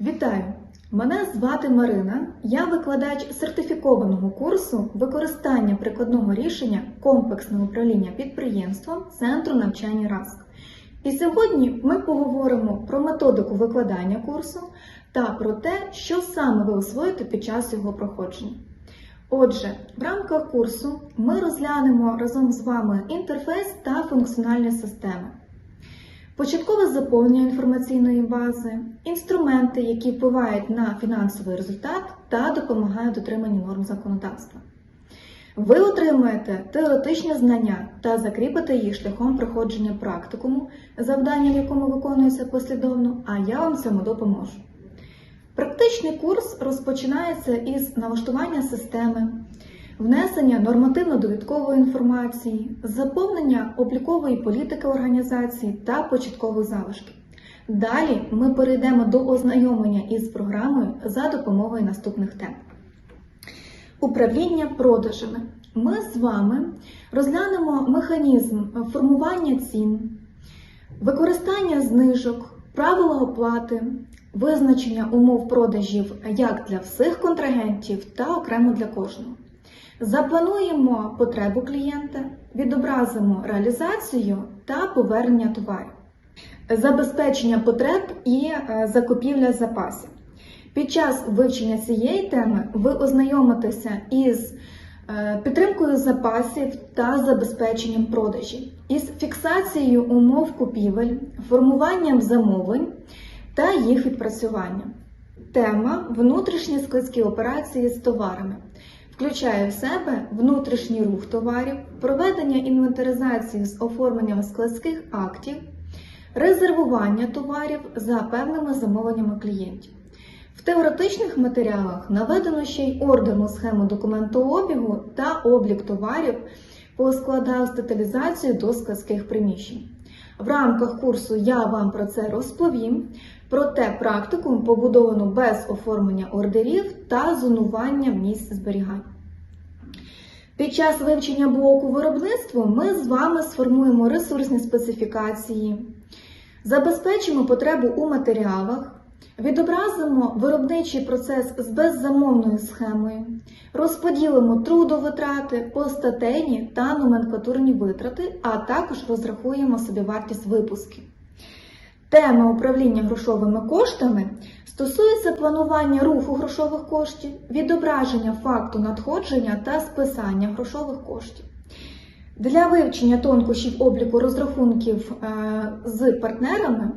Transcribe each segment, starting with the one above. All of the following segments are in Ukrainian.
Вітаю! Мене звати Марина. Я викладач сертифікованого курсу використання прикладного рішення комплексне управління підприємством Центру навчання РАСК. І сьогодні ми поговоримо про методику викладання курсу та про те, що саме ви освоїте під час його проходження. Отже, в рамках курсу ми розглянемо разом з вами інтерфейс та функціональні системи. Початкове заповнення інформаційної бази, інструменти, які впливають на фінансовий результат та допомагають дотриманню норм законодавства. Ви отримаєте теоретичні знання та закріпите їх шляхом проходження практикуму, завдання в якому виконується послідовно, а я вам цьому допоможу. Практичний курс розпочинається із налаштування системи, внесення нормативно-довідкової інформації, заповнення облікової політики організації та початкових залишків. Далі ми перейдемо до ознайомлення із програмою за допомогою наступних тем. Управління продажами. Ми з вами розглянемо механізм формування цін, використання знижок, правила оплати, визначення умов продажів як для всіх контрагентів та окремо для кожного. Заплануємо потребу клієнта, відобразимо реалізацію та повернення товарів, забезпечення потреб і е, закупівля запасів. Під час вивчення цієї теми ви ознайомитеся із е, підтримкою запасів та забезпеченням продажів, із фіксацією умов купівель, формуванням замовлень та їх відпрацюванням. Тема внутрішні складські операції з товарами включає в себе внутрішній рух товарів, проведення інвентаризації з оформленням складських актів, резервування товарів за певними замовленнями клієнтів. В теоретичних матеріалах наведено ще й ордерну схему документообігу та облік товарів по складах з деталізацією до складських приміщень. В рамках курсу я вам про це розповім, проте практикум побудовано без оформлення ордерів та зонування місць зберігання. Під час вивчення блоку виробництва ми з вами сформуємо ресурсні специфікації, забезпечимо потребу у матеріалах, відобразимо виробничий процес з беззамовною схемою, розподілимо трудовитрати, постатейні та номенклатурні витрати, а також розрахуємо собівартість випусків. Тема управління грошовими коштами стосується планування руху грошових коштів, відображення факту надходження та списання грошових коштів. Для вивчення тонкощів обліку розрахунків е, з партнерами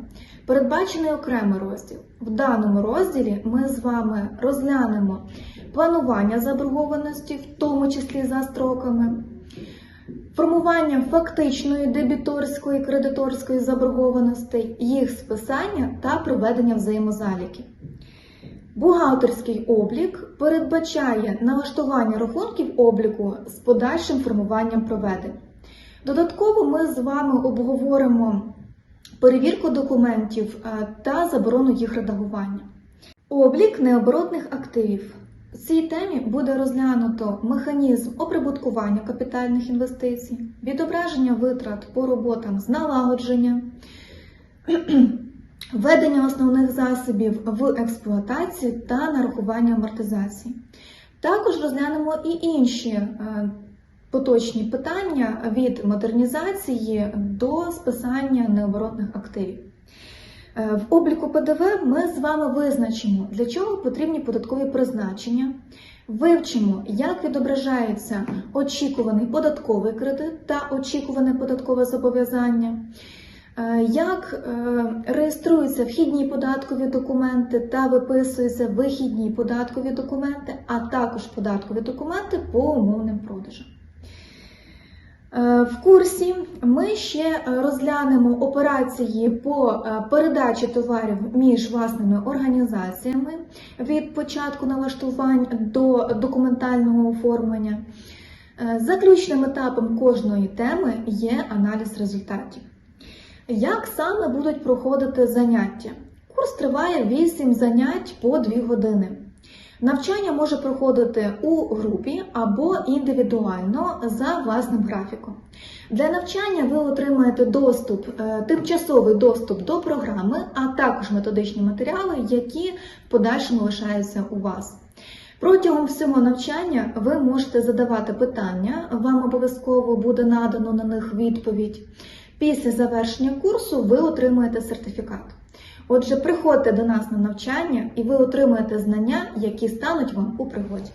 передбачений окремий розділ. В даному розділі ми з вами розглянемо планування заборгованості, в тому числі за строками, формування фактичної дебіторської кредиторської заборгованості, їх списання та проведення взаємозаліків. Бухгалтерський облік передбачає налаштування рахунків обліку з подальшим формуванням проведень. Додатково ми з вами обговоримо перевірку документів е, та заборону їх редагування. Облік необоротних активів. В цій темі буде розглянуто механізм оприбуткування капітальних інвестицій, відображення витрат по роботам з налагодження, введення основних засобів в експлуатацію та нарахування амортизації. Також розглянемо і інші е, поточні питання від модернізації до списання необоротних активів. Е, В обліку ПДВ ми з вами визначимо, для чого потрібні податкові призначення, вивчимо, як відображається очікуваний податковий кредит та очікуване податкове зобов'язання, е, як е, реєструються вхідні податкові документи та виписуються вихідні податкові документи, а також податкові документи по умовним продажам. Е, В курсі ми ще розглянемо операції по е, передачі товарів між власними організаціями від початку налаштувань до документального оформлення. Е, Заключним етапом кожної теми є аналіз результатів. Як саме будуть проходити заняття? Курс триває 8 занять по 2 години. Навчання може проходити у групі або індивідуально за власним графіком. Для навчання ви отримаєте доступ, е, тимчасовий доступ до програми, а також методичні матеріали, які в подальшому лишаються у вас. Протягом всього навчання ви можете задавати питання, вам обов'язково буде надано на них відповідь. Після завершення курсу ви отримаєте сертифікат. Отже, приходьте до нас на навчання і ви отримаєте знання, які стануть вам у пригоді.